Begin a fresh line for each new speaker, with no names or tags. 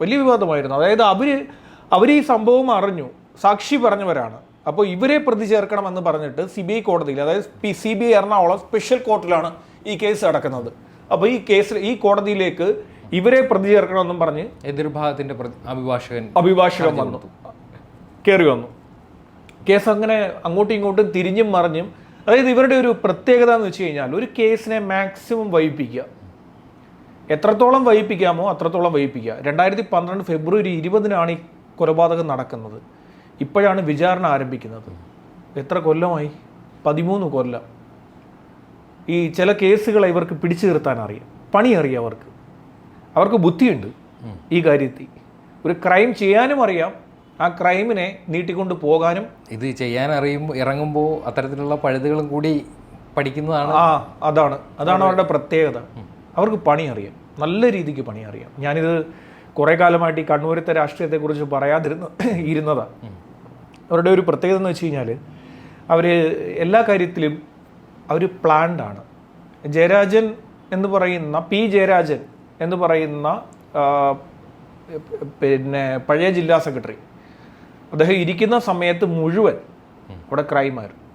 വലിയ വിവാദമായിരുന്നു. അതായത് അവർ അവർ ഈ സംഭവം അറിഞ്ഞു. സാക്ഷി പറഞ്ഞവരാണ്. അപ്പോൾ ഇവരെ പ്രതി ചേർക്കണമെന്ന് പറഞ്ഞിട്ട് സി ബി ഐ കോടതിയിൽ അതായത് P C B I Ernakulam special കോർട്ടിലാണ് ഈ കേസ് നടക്കുന്നത്. അപ്പോൾ ഈ കേസിൽ ഈ കോടതിയിലേക്ക് ഇവരെ പ്രതി ചേർക്കണമെന്നും പറഞ്ഞ്
എതിർഭാഗത്തിന്റെ അഭിഭാഷകൻ
അഭിഭാഷകൻ വന്നു. കയറി വന്നു. കേസ് അങ്ങനെ അങ്ങോട്ടും ഇങ്ങോട്ടും തിരിഞ്ഞും മറിഞ്ഞും അതായത് ഇവരുടെ ഒരു പ്രത്യേകത എന്ന് വെച്ച് കഴിഞ്ഞാൽ ഒരു കേസിനെ മാക്സിമം വൈപ്പിക്കുക. എത്രത്തോളം വൈപ്പിക്കാമോ അത്രത്തോളം വൈപ്പിക്കുക രണ്ടായിരത്തി പന്ത്രണ്ട് ഫെബ്രുവരി ഇരുപതിനാണ് ഈ കൊലപാതകം നടക്കുന്നത്. ഇപ്പോഴാണ് വിചാരണ ആരംഭിക്കുന്നത്. എത്ര കൊല്ലമായി? പതിമൂന്ന് കൊല്ലം. ഈ ചില കേസുകളെ ഇവർക്ക് പിടിച്ചു നിർത്താൻ അറിയാം. പണി അറിയാം അവർക്ക്. അവർക്ക് ബുദ്ധിയുണ്ട് ഈ കാര്യത്തിൽ. ഒരു ക്രൈം ചെയ്യാനും അറിയാം. ആ ക്രൈമിനെ നീട്ടിക്കൊണ്ട് പോകാനും
ഇത് ചെയ്യാൻ അറിയുമ്പോൾ ഇറങ്ങുമ്പോൾ അത്തരത്തിലുള്ള പഴുതുകളും കൂടി പഠിക്കുന്നതാണ്.
ആ അതാണ്. അതാണ് അവരുടെ പ്രത്യേകത. അവർക്ക് പണി അറിയാം. നല്ല രീതിക്ക് പണി അറിയാം ഞാനിത് കുറേ കാലമായിട്ട് ഈ കണ്ണൂരത്തെ രാഷ്ട്രീയത്തെക്കുറിച്ച് പറയാതിരുന്ന ഇരുന്നതാണ് അവരുടെ ഒരു പ്രത്യേകത എന്ന് വെച്ച് കഴിഞ്ഞാൽ അവർ എല്ലാ കാര്യത്തിലും അവർ പ്ലാൻഡ് ആണ്. ജയരാജൻ എന്ന് പറയുന്ന പി ജയരാജൻ എന്ന് പറയുന്ന പിന്നെ പഴയ ജില്ലാ സെക്രട്ടറി. അദ്ദേഹം ഇരിക്കുന്ന സമയത്ത് മുഴുവൻ അവിടെ ക്രൈമായിരുന്നു